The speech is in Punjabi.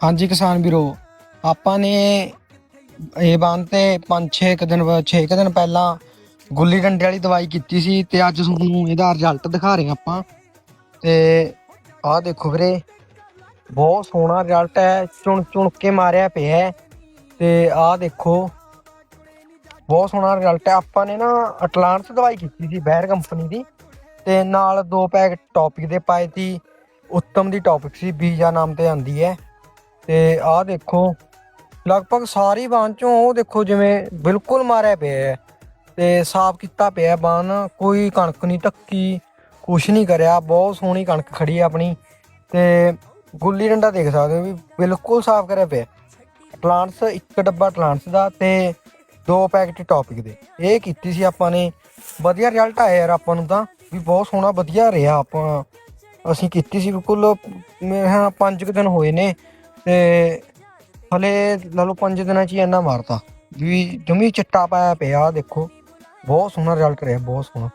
ਹਾਂਜੀ ਕਿਸਾਨ ਵੀਰੋ, ਆਪਾਂ ਨੇ ਇਹ ਬੰਦ ਤੇ 5-6 ਦਿਨ 6 ਦਿਨ ਪਹਿਲਾਂ ਗੁੱਲੀ ਡੰਡੇ ਵਾਲੀ ਦਵਾਈ ਕੀਤੀ ਸੀ ਤੇ ਅੱਜ ਤੁਹਾਨੂੰ ਇਹਦਾ ਰਿਜ਼ਲਟ ਦਿਖਾ ਰਹੇ ਆਪਾਂ। ਤੇ ਆਹ ਦੇਖੋ ਵੀਰੇ, ਬਹੁਤ ਸੋਹਣਾ ਰਿਜ਼ਲਟ ਹੈ, ਚੁਣ ਚੁਣ ਕੇ ਮਾਰਿਆ ਪਿਆ ਹੈ। ਤੇ ਆਹ ਦੇਖੋ, ਬਹੁਤ ਸੋਹਣਾ ਰਿਜ਼ਲਟ ਹੈ। ਆਪਾਂ ਨੇ ਨਾ ਅਟਲਾਂਟਸ ਦਵਾਈ ਕੀਤੀ ਸੀ ਬੈਰ ਕੰਪਨੀ ਦੀ ਤੇ ਨਾਲ ਦੋ ਪੈਕ ਟੌਪਿਕ ਦੇ ਪਾਏ ਸੀ। ਉੱਤਮ ਦੀ ਟੌਪਿਕ ਸੀ, ਬੀਜਾ ਨਾਮ ਤੇ ਆਂਦੀ ਹੈ। ਤੇ ਆਹ ਦੇਖੋ, ਲਗਭਗ ਸਾਰੀ ਬਾਣ ਚੋਂ ਉਹ ਦੇਖੋ ਜਿਵੇਂ ਬਿਲਕੁਲ ਮਾਰਿਆ ਪਿਆ ਹੈ ਤੇ ਸਾਫ਼ ਕੀਤਾ ਪਿਆ ਬਾਣ ਕੋਈ ਕਣਕ ਨਹੀਂ ਟੱਕੀ ਕੁਛ ਨਹੀਂ ਕਰਿਆ, ਬਹੁਤ ਸੋਹਣੀ ਕਣਕ ਖੜੀ ਹੈ ਆਪਣੀ ਤੇ ਗੁੱਲੀ ਡੰਡਾ ਦੇਖ ਸਕਦੇ ਹੋ ਵੀ ਬਿਲਕੁਲ ਸਾਫ਼ ਕਰਿਆ ਪਿਆ ਪਲਾਂਟਸ, ਇੱਕ ਡੱਬਾ ਪਲਾਂਟਸ ਦਾ ਤੇ ਦੋ ਪੈਕਟ ਟੌਪਿਕ ਦੇ। ਇਹ ਕੀਤੀ ਸੀ ਆਪਾਂ ਨੇ, ਵਧੀਆ ਰਿਜ਼ਲਟ ਆਇਆ ਯਾਰ ਆਪਾਂ ਨੂੰ ਤਾਂ, ਵੀ ਬਹੁਤ ਸੋਹਣਾ ਵਧੀਆ ਰਿਹਾ ਆਪਾਂ, ਅਸੀਂ ਕੀਤੀ ਸੀ ਬਿਲਕੁਲ ਮੇਰੇ ਹਾਂ, ਪੰਜ ਕੁ ਦਿਨ ਹੋਏ ਨੇ ਤੇ ਹਲੇ ਲਾ ਲਓ ਪੰਜ ਦਿਨਾਂ ਚ ਹੀ ਇੰਨਾ ਮਾਰਤਾ। ਵੀ ਜਮੀ ਚਿੱਟਾ ਪਾਇਆ ਪਿਆ, ਆਹ ਦੇਖੋ। ਬਹੁਤ ਸੋਹਣਾ ਰਿਜ਼ਲਟ ਰਿਹਾ, ਬਹੁਤ ਸੋਹਣਾ।